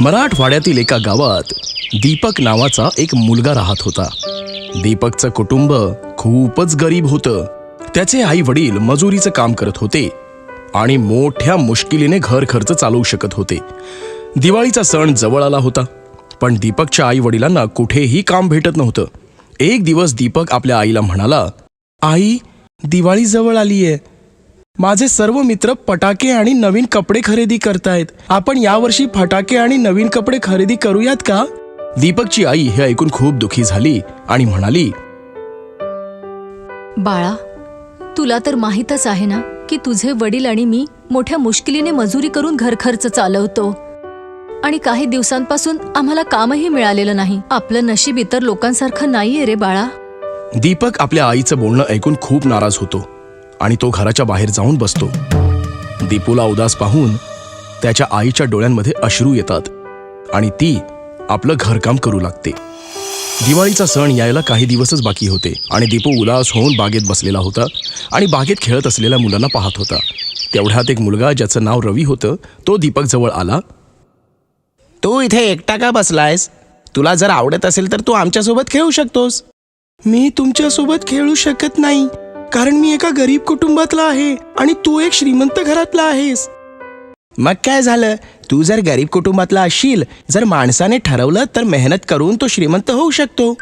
मराठवाड्यातील एका गावात दीपक नावाचा एक मुलगा राहत होता. दीपकचं कुटुंब खूपच गरीब होतं. त्याचे आई वडील मजुरीचं काम करत होते आणि मोठ्या मुश्किलीने घर खर्च चालवू शकत होते. दिवाळीचा सण जवळ आला होता पण दीपकच्या आई वडिलांना कुठेही काम भेटत नव्हतं. एक दिवस दीपक आपल्या आईला म्हणाला आई दिवाळी जवळ आली आहे माझे सर्व मित्र फटाके आणि नवीन कपडे खरेदी करतायत. आपण यावर्षी फटाके आणि नवीन कपडे खरेदी करूयात का? दीपकची आई हे ऐकून खूप दुखी झाली आणि म्हणाली बाळा तुला तर माहीतच आहे ना की तुझे वडील आणि मी मोठ्या मुश्किलीने मजुरी करून घरखर्च चालवतो. आणि काही दिवसांपासून आम्हाला कामही मिळालेलं नाही. आपलं नशीब इतर लोकांसारखं नाहीये रे बाळा. दीपक आपल्या आईचं बोलणं ऐकून खूप नाराज होतो. आणि तो घराच्या बाहेर जाऊन बसतो. दीपूला उदास पाहून त्याच्या आईच्या डोळ्यांमध्ये अश्रू येतात आणि ती आपलं घरकाम करू लागते. दिवाळीचा सण यायला काही दिवसच बाकी होते आणि दीपू उदास होऊन बागेत बसलेला होता आणि बागेत खेळत असलेल्या मुलांना पाहत होता. तेवढ्यात एक मुलगा ज्याचं नाव रवी होतं तो दीपक जवळ आला. तू इथे एकटा का बसलायस? तुला जर आवडत असेल तर तू आमच्यासोबत खेळू शकतोस. मी तुमच्यासोबत खेळू शकत नाही. कारण मी एका गरीब कुटुंबातला आहे आणि तू एक श्रीमंत घरातला आहेस. मग काय झालं? तू जर गरीब कुटुंबातला असशील जर माणसाने ठरवलं तर मेहनत करून तो श्रीमंत होऊ शकतो.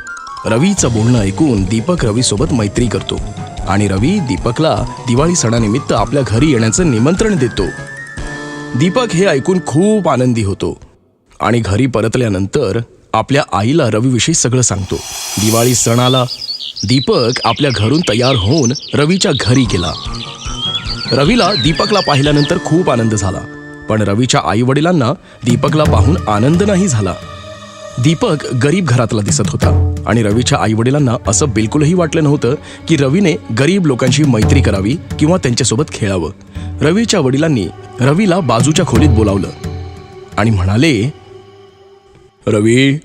रवीचं बोलणं ऐकून दीपक रवीसोबत मैत्री करतो आणि रवी दीपकला दिवाळी सणानिमित्त आपल्या घरी येण्याचं निमंत्रण देतो. दीपक हे ऐकून खूप आनंदी होतो आणि घरी परतल्यानंतर आपल्या आईला रवीविषयी सगळं सांगतो. दिवाळी सणाला दीपक आपल्या घरून तयार होऊन रवीच्या घरी गेला. रवीला दीपकला पाहिल्यानंतर खूप आनंद झाला. पण रवीच्या आई वडिलांना दीपकला पाहून आनंद नाही झाला. दीपक गरीब घरातला दिसत होता आणि रवीच्या आई वडिलांना असं बिलकुलही वाटलं नव्हतं की रवीने गरीब लोकांशी मैत्री करावी किंवा त्यांच्यासोबत खेळावं. रवीच्या वडिलांनी रवीला बाजूच्या खोलीत बोलावलं आणि म्हणाले रवी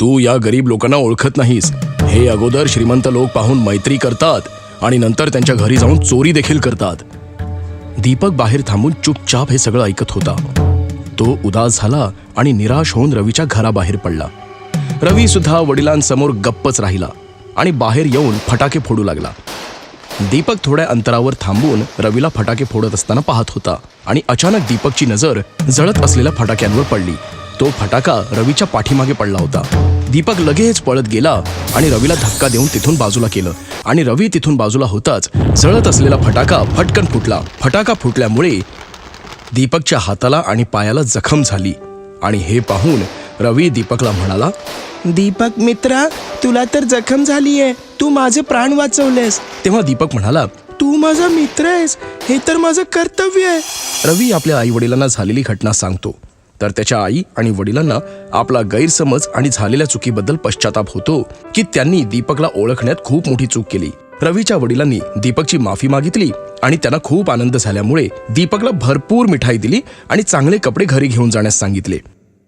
तू या गरीब लोकांना ओळखत नाहीस. हे अगोदर श्रीमंत लोक पाहून मैत्री करतात आणि नंतर त्यांच्या घरी जाऊन चोरी देखील करतात. दीपक बाहेर थांबून चुपचाप हे सगळं ऐकत होता. तो उदास झाला आणि निराश होऊन रवीच्या घराबाहेर पडला. रवी सुद्धा वडिलांसमोर गप्पच राहिला आणि बाहेर येऊन फटाके फोडू लागला. दीपक थोड्या अंतरावर थांबून रवीला फटाके फोडत असताना पाहत होता आणि अचानक दीपकची नजर जळत असलेल्या फटाक्यांवर पडली. तो फटाका रवीच्या पाठीमागे पडला होता. दीपक लगेच पळत गेला आणि रवीला धक्का देऊन तिथून बाजूला केलं. आणि रवी तिथून बाजूला होताच जळत असलेला फटाका फटकन फुटला. फटाका फुटल्यामुळे दीपकच्या हाताला आणि पायाला जखम झाली. आणि हे पाहून रवी दीपकला म्हणाला दीपक मित्रा तुला तर जखम झालीये. तू माझे प्राण वाचवलेस. तेव्हा दीपक म्हणाला तू माझा मित्र आहेस. हे तर माझं कर्तव्य आहे. रवी आपल्या आई वडिलांना झालेली घटना सांगतो. तर त्याच्या आई आणि वडिलांना आपला गैरसमज आणि झालेल्या चुकीबद्दल पश्चाताप होतो की त्यांनी दीपकला ओळखण्यात खूप मोठी चूक केली. रवीच्या वडिलांनी दीपकची माफी मागितली आणि त्यांना खूप आनंद झाल्यामुळे दीपकला भरपूर मिठाई दिली आणि चांगले कपडे घरी घेऊन जाण्यास सांगितले.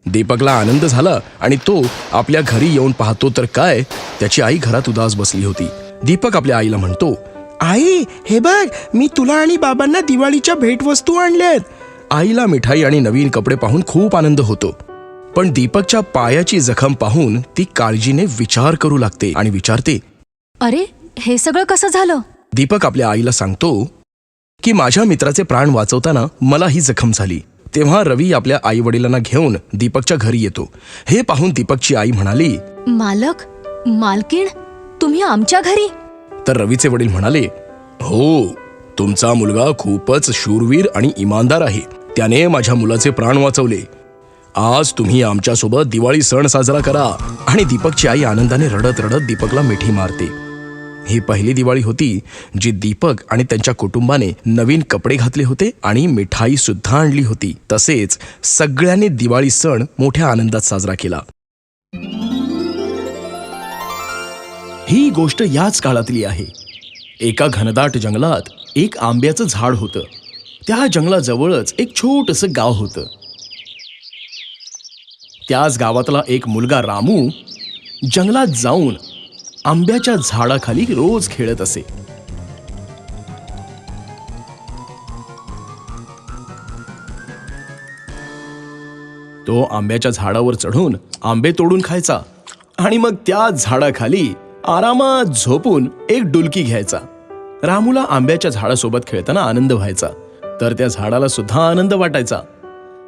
दीपकला आनंद झाला आणि तो आपल्या घरी येऊन पाहतो तर काय त्याची आई घरात उदास बसली होती. दीपक आपल्या आईला म्हणतो आई हे बघ मी तुला आणि बाबांना दिवाळीच्या भेटवस्तू आणल्यात. आईला मिठाई आणि नवीन कपडे पाहून खूप आनंद होतो. पण दीपकच्या पायाची जखम पाहून ती काळजीने विचार करू लागते आणि विचारते अरे हे सगळं कसं झालं? दीपक आपल्या आईला सांगतो की माझ्या मित्राचे प्राण वाचवताना मला ही जखम झाली. तेव्हा रवी आपल्या आई वडिलांना घेऊन दीपकच्या घरी येतो. हे पाहून दीपकची आई म्हणाली मालक मालकीण तुम्ही आमच्या घरी? तर रवीचे वडील म्हणाले हो तुमचा मुलगा खूपच शूरवीर आणि इमानदार आहे. त्याने माझ्या मुलाचे प्राण वाचवले. आज तुम्ही आमच्यासोबत दिवाळी सण साजरा करा आणि दीपकची आई आनंदाने रडत रडत दीपकला मिठी मारते. ही पहिली दिवाळी होती जी दीपक आणि त्यांच्या कुटुंबाने नवीन कपडे घातले होते आणि मिठाई सुद्धा आणली होती. तसेच सगळ्यांनी दिवाळी सण मोठ्या आनंदात साजरा केला. ही गोष्ट याच काळातली आहे. एका घनदाट जंगलात एक आंब्याचं झाड होतं. त्या जंगलाजवळच एक छोटस गाव होतं. त्याच गावातला एक मुलगा रामू जंगलात जाऊन आंब्याच्या झाडाखाली रोज खेळत असे. तो आंब्याच्या झाडावर चढून आंबे तोडून खायचा आणि मग त्या झाडाखाली आरामात झोपून एक डुलकी घ्यायचा. रामूला आंब्याच्या झाडासोबत खेळताना आनंद व्हायचा. तर त्या झाडाला सुद्धा आनंद वाटायचा.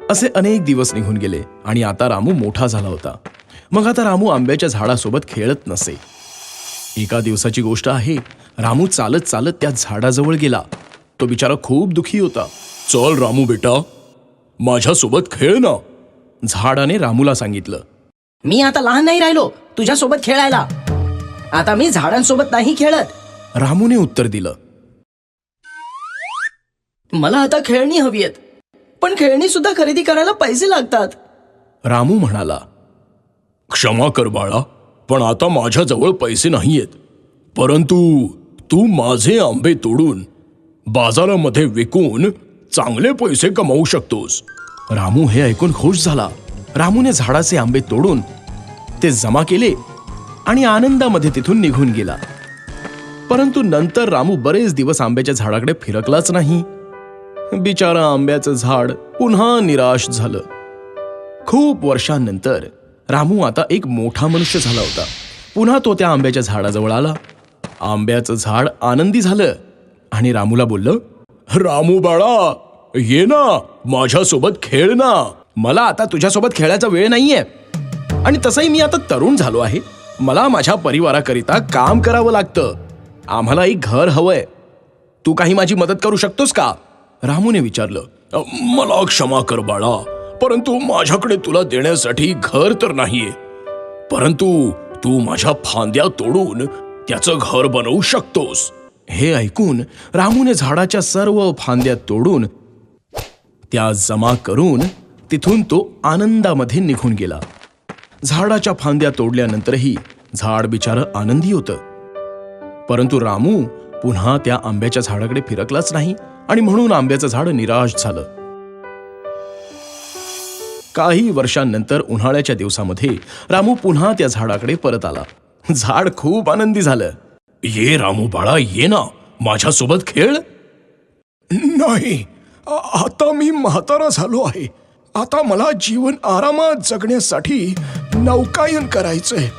असे अनेक दिवस निघून गेले आणि आता रामू मोठा झाला होता. मग आता रामू आंब्याच्या झाडासोबत खेळत नसे. एका दिवसाची गोष्ट आहे रामू चालत चालत त्या झाडाजवळ गेला. तो बिचारा खूप दुखी होता. चल रामू बेटा माझ्यासोबत खेळ ना. झाडाने रामूला सांगितलं. मी आता लहान नाही राहिलो तुझ्यासोबत खेळायला. आता मी झाडांसोबत नाही खेळत. रामूने उत्तर दिलं. मला आता खेळणी हवी आहेत पण खेळणी सुद्धा खरेदी करायला पैसे लागतात. रामू म्हणाला क्षमा कर बाळा पण आता माझ्याजवळ पैसे नाहीयेत. परंतु तू माझे आंबे तोडून बाजारामध्ये विकून चांगले पैसे कमावू शकतोस. रामू हे ऐकून खुश झाला. रामूने झाडाचे आंबे तोडून ते जमा केले आणि आनंदामध्ये तिथून निघून गेला. परंतु नंतर रामू बरेच दिवस आंब्याच्या झाडाकडे फिरकलाच नाही. बिचारा आंब्याचं झाड पुन्हा निराश झालं. खूप वर्षांनंतर रामू आता एक मोठा मनुष्य झाला होता. पुन्हा तो त्या आंब्याच्या झाडाजवळ आला. आंब्याचं झाड आनंदी झालं आणि रामूला बोललं रामू बाळा ये ना माझ्यासोबत खेळ ना. मला आता तुझ्यासोबत खेळायचा वेळ नाहीये. आणि तसंही मी आता तरुण झालो आहे. मला माझ्या परिवाराकरिता काम करावं लागतं. आम्हाला एक घर हवंय. तू काही माझी मदत करू शकतोस का? रामूने विचारलं मला क्षमा कर बाळा परंतु माझ्याकडे तुला देण्यासाठी घर तर नाहीये. परंतु तू माझ्या फांद्या तोडून त्याचं घर बनवू शकतोस. हे ऐकून रामूने झाडाच्या सर्व फांद्या तोडून त्या जमा करून तिथून तो आनंदामध्ये निघून गेला. झाडाच्या फांद्या तोडल्यानंतरही झाड बिचारं आनंदी होतं. परंतु रामू पुन्हा त्या आंब्याच्या झाडाकडे फिरकलाच नाही. आणि म्हणून आंब्याचं झाड निराश झालं. काही वर्षांनंतर उन्हाळ्याच्या दिवसामध्ये रामू पुन्हा त्या झाडाकडे परत आला. झाड खूप आनंदी झालं. ये रामू बाळा ये ना. माझ्यासोबत खेळ. नाही. आता मी म्हातारा झालो आहे. आता मला जीवन आरामात जगण्यासाठी नौकायन करायचंय.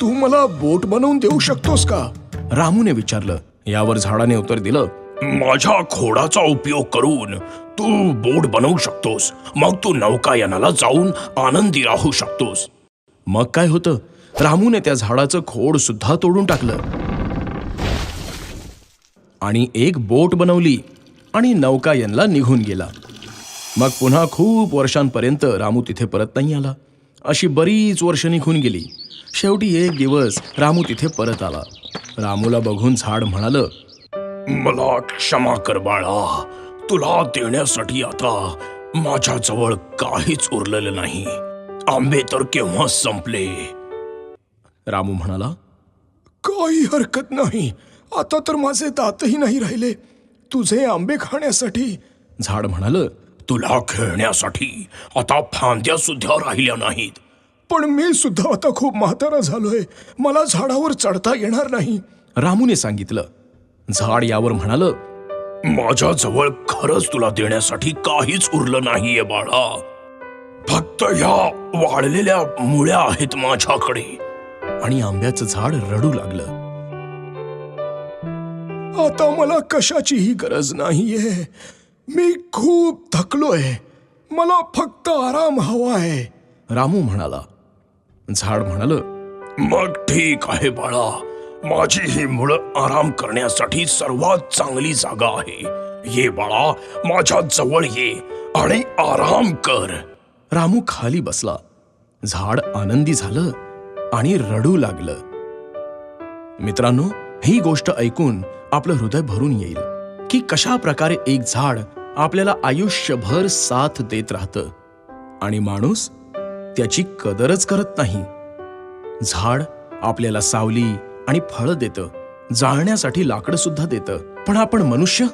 तू मला बोट बनवून देऊ शकतोस का? रामूने विचारलं. यावर झाडाने उत्तर दिलं. माझ्या खोडाचा उपयोग करून तू बोट बनवू शकतोस. मग तू नौकायनाला जाऊन आनंदी राहू शकतोस. मग काय होतं? रामूने त्या झाडाचं खोड सुद्धा तोडून टाकलं. आणि एक बोट बनवली आणि नौकायनला निघून गेला. मग पुन्हा खूप वर्षांपर्यंत रामू तिथे परत नाही आला. अशी बरीच वर्ष निघून गेली. शेवटी एक दिवस रामू तिथे परत आला. रामूला बघून झाड म्हणालं मला क्षमा कर बाळा. तुला देण्यासाठी आता माझ्याजवळ काहीच उरलेलं नाही. आंबे तर केव्हा संपले. रामू म्हणाला काही हरकत नाही. आता तर माझे दातही नाही राहिले. तुझे आंबे खाण्यासाठी. झाड म्हणाल तुला खेळण्यासाठी आता फांद्या सुद्धा राहिल्या नाहीत. पण मी सुद्धा आता खूप म्हातारा झालोय. मला झाडावर चढता येणार नाही. रामूने सांगितलं झाड यावर म्हणाल माझ्याजवळ खरंच तुला देण्यासाठी काहीच उरलं नाहीये बाळा. फक्त ह्या वाढलेल्या मुळ्या आहेत माझ्याकडे. आणि आंब्याचं झाड रडू लागलं. आता मला कशाचीही गरज नाहीये. मी खूप थकलोय. मला फक्त आराम हवा आहे रामू म्हणाला. झाड म्हणाल मग ठीक आहे बाळा. माझी ही मुळं आराम करण्यासाठी सर्वात चांगली जागा आहे. ये बाळा माझ्या जवळ ये आणि आराम कर. रामू खाली बसला. झाड आनंदी झालं आणि रडू लागलं. मित्रांनो ही गोष्ट ऐकून आपलं हृदय भरून येईल की कशा प्रकारे एक झाड आपल्याला आयुष्यभर साथ देत राहतं. आणि माणूस त्याची कदरच करत नाही. झाड आपल्याला सावली आणि फळं देतं. जाळण्यासाठी लाकडं सुद्धा देतं. पण आपण मनुष्य?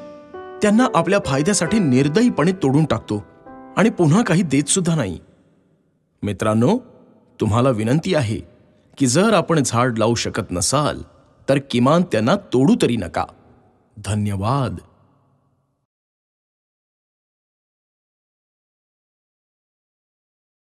त्यांना आपल्या फायद्यासाठी निर्दयीपणे तोडून टाकतो. आणि पुन्हा काही देत सुद्धा नाही. मित्रांनो तुम्हाला विनंती आहे की जर आपण झाड लावू शकत नसाल तर किमान त्यांना तोडू तरी नका. धन्यवाद.